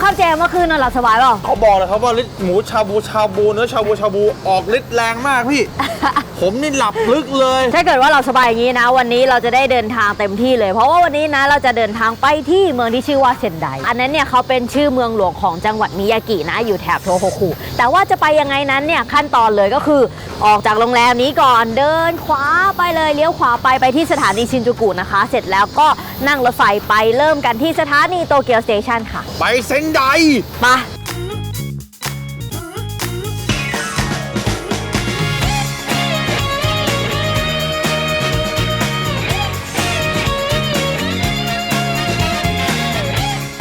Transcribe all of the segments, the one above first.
เป็นไงบ้างคับเจมเมื่อคืนนอนหลับสบายเปล่าเขาบอกเลยครับว่าลิ้หมูชาบูชาบูเนื้อชาบูชาบูออกฤทธิ์แรงมากพี่ผมนี่หลับลึกเลย ถ้าเกิดว่าเราสบายอย่างนี้นะ วันนี้เราจะได้เดินทางเต็มที่เลย เพราะว่าวันนี้นะเราจะเดินทางไปที่เมืองที่ชื่อว่าเซนไดอันนั้นเนี่ยเขาเป็นชื่อเมืองหลวงของจังหวัดมิยากินะอยู่แถบโทโฮคุแต่ว่าจะไปยังไงนั้นเนี่ยขั้นตอนเลยก็คือออกจากโรงแรมนี้ก่อนเดินขวาไปเลยเลี้ยวขวาไปไปที่สถานีชินจูกุนะคะ เสร็จแล้วก็นั่งรถไฟไปเริ่มกันที่สถานีโตเกียวสเตชันค่ะ ไปเซนไดไป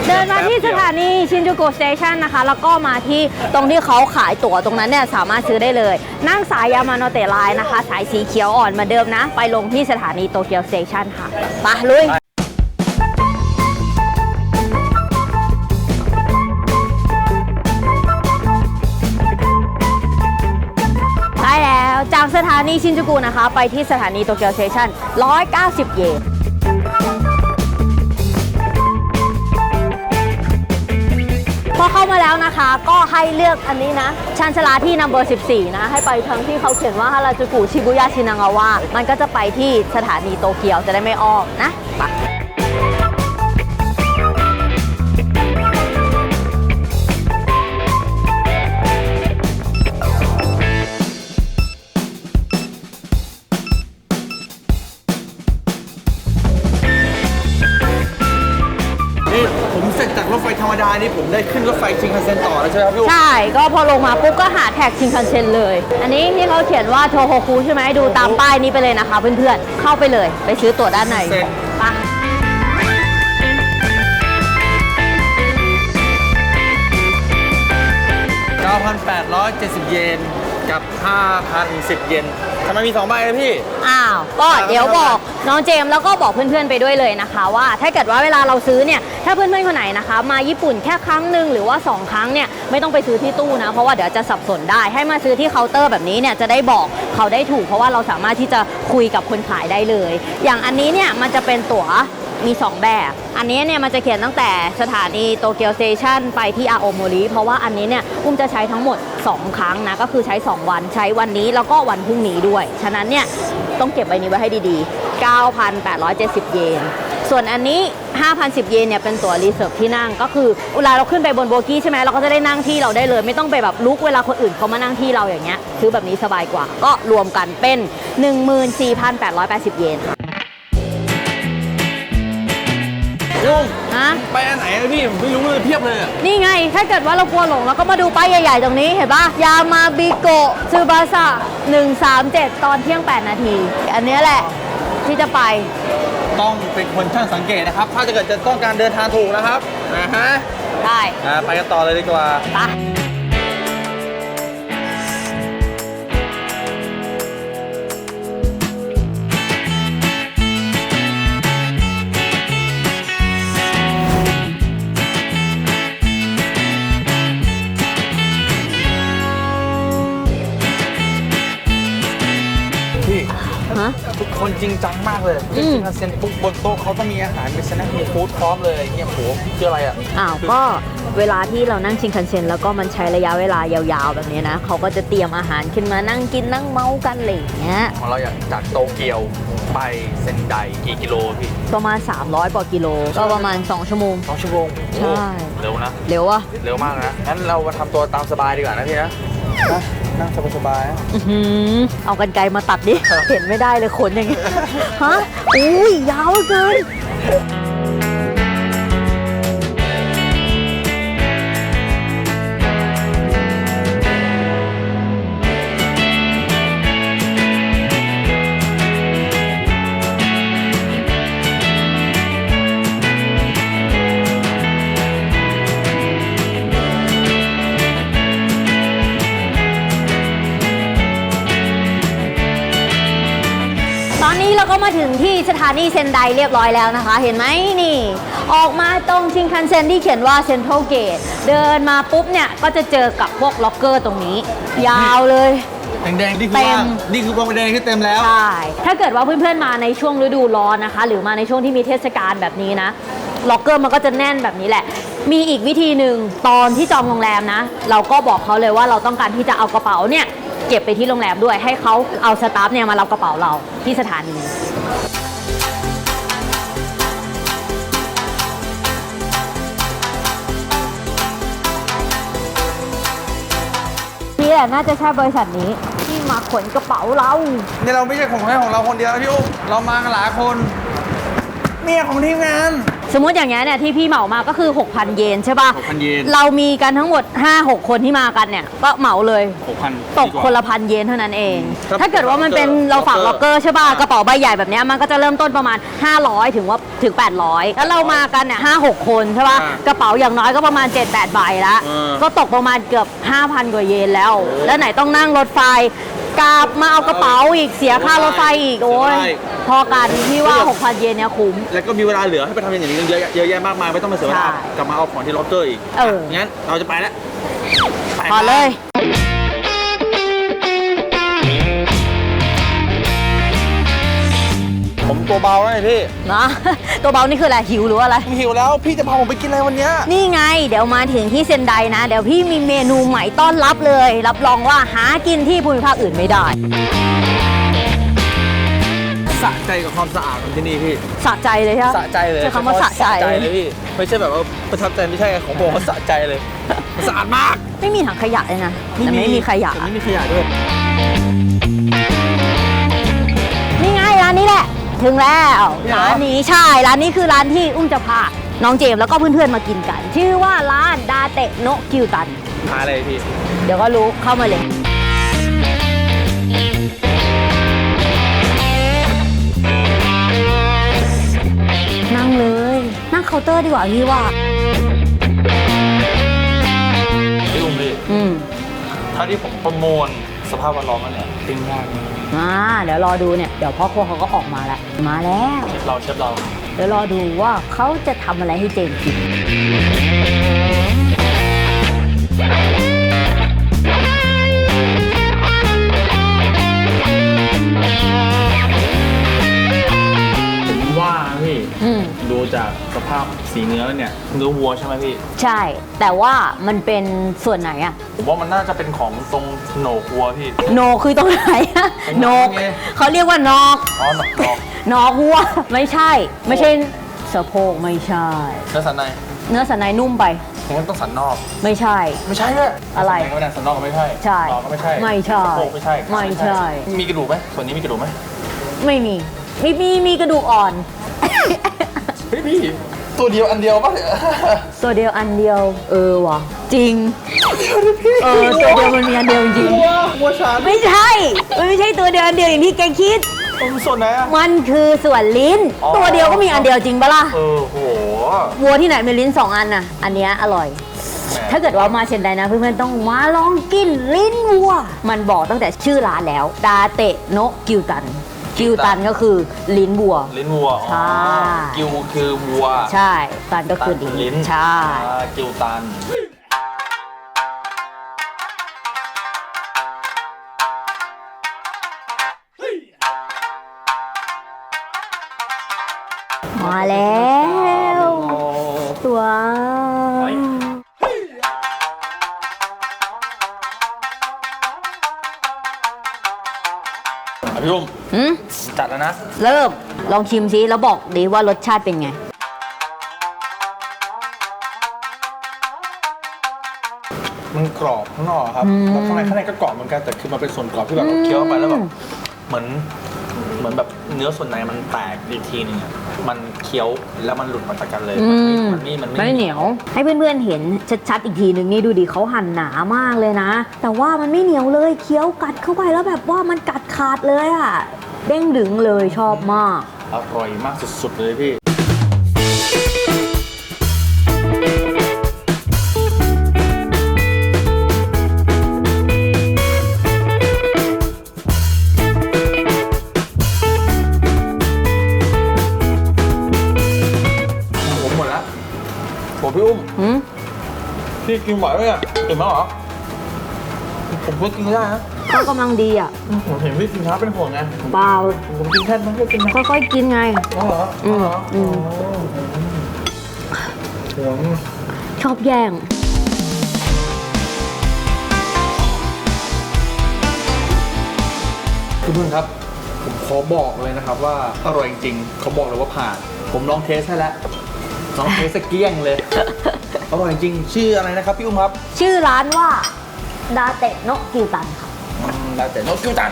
เดินมาที่สถานีชินจูกุสเตชันนะคะ แล้วก็มาที่ตรงที่เขาขายตั๋วตรงนั้นเนี่ยสามารถซื้อได้เลย นั่งสายยามาโนเตะไลน์นะคะ สายสีเขียวอ่อนมาเดิมนะ ไปลงที่สถานีโตเกียวสเตชันค่ะไปลุยได้แล้วจากสถานีชินจูกุนะคะ ไปที่สถานีโตเกียวสเตชัน190 เยน พอเข้ามาแล้วนะคะ ก็ให้เลือกอันนี้นะชันชลาที่นัมเบอร์14 นะ ให้ไปทางที่เขาเขียนว่าฮาราจูกุชิบุยะชินางาวะมันก็จะไปที่สถานีโตเกียวจะได้ไม่อ้อมนะไป รถไฟธรรมดานี่ผมได้ขึ้นรถไฟชิงคันเซ็นต่อแล้วใช่ไหมครับพี่อุ๊บใช่ ก็พอลงมาปุ๊บก็หาแท็กชินคันเซ็นเลย อันนี้ที่เขาเขียนว่าโทโฮคุใช่ไหมดูตามป้ายนี้ไปเลยนะคะเพื่อนๆ เข้าไปเลย ไปซื้อตั๋วด้านในเซ็นไป9,870 เยนกับ 5,010 เยน ทำไมมี2ใบเลยพี่ อ้าวก็เดี๋ยวบอกน้องเจมส์แล้วก็บอกเพื่อนๆไปด้วยเลยนะคะ ว่าถ้าเกิดว่าเวลาเราซื้อเนี่ยถ้าเพื่อนๆคนไหนนะคะ มาญี่ปุ่นแค่ครั้งหนึ่งหรือว่า 2 ครั้งเนี่ยไม่ต้องไปซื้อที่ตู้นะเพราะว่าเดี๋ยวจะสับสนได้ให้มาซื้อที่เคาน์เตอร์แบบนี้เนี่ยจะได้บอกเขาได้ถูก เพราะว่าเราสามารถที่จะคุยกับคนขายได้เลย อย่างอันนี้เนี่ยมันจะเป็นตั๋ว มี 2 แบบ อันนี้เนี่ยมันจะเขียนตั้งแต่สถานีโตเกียวสเตชันไปที่อาโอโมริเพราะว่าอันนี้เนี่ยอุ้มจะใช้ทั้งหมด 2 ครั้งนะ ก็คือใช้ 2 วันใช้วันนี้แล้วก็วันพรุ่งนี้ด้วย ฉะนั้นเนี่ยต้องเก็บใบนี้ไว้ให้ดีๆ 9,870 เยนส่วนอันนี้ 5,010 เยนเนี่ยเป็นตั๋วรีเซิร์ฟที่นั่ง ก็คือเวลาเราขึ้นไปบนโบกี้ใช่ไหมเราก็จะได้นั่งที่เราได้เลย ไม่ต้องไปแบบลุกเวลาคนอื่นเขามานั่งที่เราอย่างเงี้ยซื้อแบบนี้สบายกว่า ก็รวมกันเป็น 14,880 เยนค่ะ ลุงนะไปอันไหนนะพี่ผมไม่รู้เลยเพียบเลยอะนี่ไง ถ้าเกิดว่าเรากลัวหลงเราก็มาดูป้ายใหญ่ ๆ ตรงนี้เห็นปะยามาบิโกะซูบาสะ137 ตอนเที่ยง 8 นาที อันเนี้ยแหละที่จะไป ต้องเป็นคนช่างสังเกตนะครับ ถ้าจะเกิดจะต้องการเดินทางถูกนะครับนะฮะได้อ่าไปกันต่อเลยดีกว่าป คนจริงจังมากเลยอืมชิงคันเซ็นปุ๊บบนโต๊ะเขาต้องมีอาหารมีสแน็คมีฟู้ดพร้อมเลยเงี้ยโหคืออะไรอะอ้าวก็เวลาที่เรานั่งชิงคันเซ็นแล้วก็มันใช้ระยะเวลายาวๆ แบบนี้นะเขาก็จะเตรียมอาหารขึ้นมานั่งกินนั่งเมากันอะไรอย่างเงี้ยของเราอย่างจากโตเกียวไปเซนไดกี่กิโลพี่ประมาณ 300กว่ากิโลก็ประมาณ 2 ชั่วโมงสองชั่วโมงใช่เร็วนะ เร็วอะเร็วมากนะงั้นเรามาทำตัวตามสบายดีกว่านะพี่นะ นั่งสบายๆนะอื้อหือเอากันไกลมาตัดดิ เห็นไม่ได้เลยขนอย่างเงี้ยฮะอุ้ยยาวเหลือเกิน เราก็มาถึงที่สถานีเซนไดเรียบร้อยแล้วนะคะ เห็นไหมนี่ ออกมาตรงชิงคันเซ็นที่เขียนว่าเซ็นทรัลเกตเดินมาปุ๊บเนี่ย ก็จะเจอกับพวกล็อกเกอร์ตรงนี้ ยาวเลย แดงๆนี่คือเต็ว่ามนี่คือวงแดงที่เต็มแล้ว ใช่ ถ้าเกิดว่าเพื่อนๆมาในช่วงฤดูร้อนนะคะ หรือมาในช่วงที่มีเทศกาลแบบนี้นะ ล็อกเกอร์มันก็จะแน่นแบบนี้แหละ มีอีกวิธีหนึ่งตอนที่จองโรงแรมนะ เราก็บอกเขาเลยว่าเราต้องการที่จะเอากระเป๋าเนี่ย เก็บไปที่โรงแรมด้วย ให้เขาเอาสตาฟเนี่ยมารับกระเป๋าเราที่สถานีนี่แหละน่าจะใช่บริษัทนี้ที่มาขนกระเป๋าเรา เนี่ยเราไม่ใช่ของแค่ของเราคนเดียวนะพี่อุ้มเรามากันหลายคน เมียของทีมงาน สมมติอย่างเงี้ยเนี่ยที่พี่เหมามาก็คือ 6,000 เยนใช่ป่ะ 6,000เยน เรามีกันทั้งหมด 5-6 คนที่มากันเนี่ย ก็เหมาเลยหกพัน ตกคนละพันเยนเท่านั้นเอง ครับ ถ้าเกิดว่ามันเป็นล็อกเกอร์เราฝากล็อกเกอร์ใช่ป่ะกระเป๋าใบใหญ่แบบเนี้ยมันก็จะเริ่มต้นประมาณ 500 ถึงว่าถึง 800 แล้วเรามากันเนี่ย5 6คนใช่ป่ะอ่ากระเป๋าอย่างน้อยก็ประมาณ 7-8ใบละเออก็ตกประมาณเกือบ 5,000 กว่าเยนแล้ว แล้วไหนต้องนั่งรถไฟ กลับมาเอากระเป๋าอีกเสียค่ารถไฟอีกโอ้ยใช่พอกันที่ว่า 6,000 เยนเนี่ยคุ้ม แล้วก็มีเวลาเหลือให้ไปทำอย่างนี้เยอะแยะเยอะแยะมากมายไม่ต้องมาเสียเวลาใช่ กลับมาเอาของที่ล็อกเกอร์อีกเอองั้นเราจะไปแล้วไป พอเลย ผมตัวเบาแล้วไงพี่นะตัวเบานี่คืออะไรหิวหรือว่าอะไรผมหิวแล้วพี่จะพาผมไปกินอะไรวันเนี้ยนี่ไง เดี๋ยวมาถึงที่เซนไดนะ เดี๋ยวพี่มีเมนูใหม่ต้อนรับเลย รับรองว่าหากินที่ภูมิภาคอื่นไม่ได้สะใจกับความสะอาดของที่นี่พี่สะใจเลยใช่ไหม สะใจเลยใช้คำว่าสะใจ เลยพี่ไม่ใช่แบบว่าประทับใจไม่ใช่ของผมว่าสะใจเลยมันสะอาดมากไม่มีถังขยะเลยนะแต่ไม่มีขยะแต่ไม่มีขยะด้วย นี่ไงร้านนี้แหละ ถึงแล้วนี่เหรอร้านนี้ใช่ร้านนี้คือร้านที่อุ้มจะพาน้องเจมส์แล้วก็เพื่อนๆมากินกัน ชื่อว่าร้านดาเตะโนะกิวตัน หาอะไรพี่ เดี๋ยวก็รู้เข้ามาเลยนั่งเลยนั่งเคาน์เตอร์ดีกว่าพี่ว่า พี่ลุงพี่อืมถ้าที่ผมประมวล สภาพแวดล้อมแล้วเนี่ยปิ้งย่างมาเดี๋ยวรอดูเนี่ยเดี๋ยวพ่อครัวเขาก็ออกมาแล้วมาแล้ว เชฟเราเชฟเรา เดี๋ยวรอดูว่าเขาจะทำอะไรให้เจมส์กิน พี่ อืม ดูจากสภาพสีเนื้อแล้วเนี่ยเนื้อวัวใช่ไหมพี่ ใช่ แต่ว่ามันเป็นส่วนไหนอะผมว่ามันน่าจะเป็นของตรงโหนกวัวพี่โนคือตรงไหนอะตรงไหนโนกไงเขาเรียกว่านอกอ๋อหนอกหนอกนอกวัว ไม่ใช่ ไม่ใช่สะโพกไม่ใช่ เนื้อสันในเนื้อสันในนุ่มไป ผมว่าต้องสันนอก ไม่ใช่ ไม่ใช่เนี่ยอะไรสันในก็ไม่ได้สันนอกก็ไม่ใช่ใช่หนอกก็ไม่ใช่ไม่ใช่สะโพกไม่ใช่ไม่ใช่ มีกระดูกไหมส่วนนี้มีกระดูกไหมไม่มี มีมีมีกระดูกอ่อน เฮ้ยพี่ตัวเดียวอันเดียวป่ะตัวเดียวอันเดียวเออว่ะจริง เออตัวเดียวมันมีอันเดียวจริง วัววัวฉันไม่ใช่มันไม่ใช่ตัวเดียวอันเดียวอย่างที่แกคิดมันส่วนไหนอะมันคือส่วนลิ้น อ๋อ ตัวเดียวก็มีอันเดียวจริงปะล่ะ เออโหวัวที่ไหนมีลิ้นสองอันน่ะ อันเนี้ยอร่อย ถ้าเกิดว่ามาเชนไดนะเพื่อนๆต้องมาลองกินลิ้นวัว มันบอกตั้งแต่ชื่อร้านแล้ว ดาเตะโนะกิวตัน กิวตันก็คือลิ้นวัว ลิ้นวัวอ๋อใช่ กิวคือวัวใช่ ตันก็คือตันลิ้นใช่ อ่ากิวตัน มาแล้ จัดแล้วนะ เริ่มลองชิมซิแล้วบอกดิว่ารสชาติเป็นไง มันกรอบข้างนอกครับอืมแล้วข้างในข้างในก็กรอบเหมือนกันแต่คือมันเป็นส่วนกรอบที่แบบเราเคี้ยวเข้าไปแล้วแบบเหมือนเหมือนแบบเนื้อส่วนในมันแตกอีกทีหนึงอะมันเคี้ยวแล้วมันหลุดมาจากกันเลยอืมมันไม่มันไม่ไม่เหนียว ให้เพื่อนๆเห็นชัดๆอีกทีหนึ่งนี่ดูดิเขาหั่นหนามากเลยนะ แต่ว่ามันไม่เหนียวเลยเคี้ยวกัดเข้าไปแล้วแบบว่ามันกัดขาดเลยอะ เด้งดึงเลยชอบมาก อร่อยมากสุดๆเลยพี่ ผมหมดแล้วโหพี่อุ้ม หืมพี่กินไหวไหมอะกินไหมเหรอ ผมก็กินไม่ได้นะก็กำลังดีอะผมเห็นพี่กินช้าเป็นห่วงไงเปล่าผมกินแค่นั้นก็กินนะค่อยๆกินไงอ๋อเหรออืมอ๋อเหรออืมห่วงชอบแย่งทุกคนครับ ผมขอบอกเลยนะครับว่าอร่อยจริงๆเขาบอกเลยว่าผ่าน ผมลองเทสให้แล้วลองเทสสเกลี้ยงเลย อร่อยจริง ชื่ออะไรนะครับพี่อุ้มครับ ชื่อร้านว่า ดาเตะโนกิวตันค่ะอืมแล้วแต่โนตคิวตัน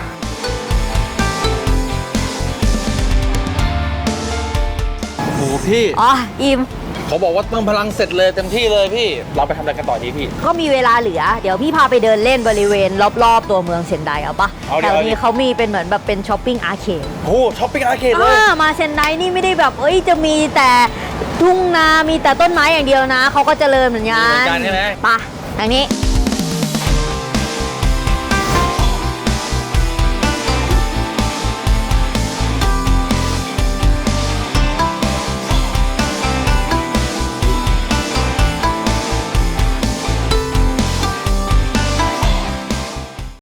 โอ้โหพี่ อ๋ออิมเขาบอกว่าเติมพลังเสร็จเลยเต็มที่เลยพี่ เราไปทำอะไรกันต่อดีพี่ ก็มีเวลาเหลือ เดี๋ยวพี่พาไปเดินเล่นบริเวณ รอบๆ ตัวเมืองเซนไดเอาปะเอาดิแถวเอาดินี้เขามีเป็นเหมือนแบบเป็นช้อปปิ้งอาร์เคด โอ้ช้อปปิ้งอาร์เคดเลย อ่ามาเซนไดนี่ไม่ได้แบบ เอ้ย จะมีแต่ทุ่งนา มีแต่ต้นไม้อย่างเดียวนะ เขาก็เจริญเหมือนกัมีเหมืนอนกันใช่ไหม ปะทางนี้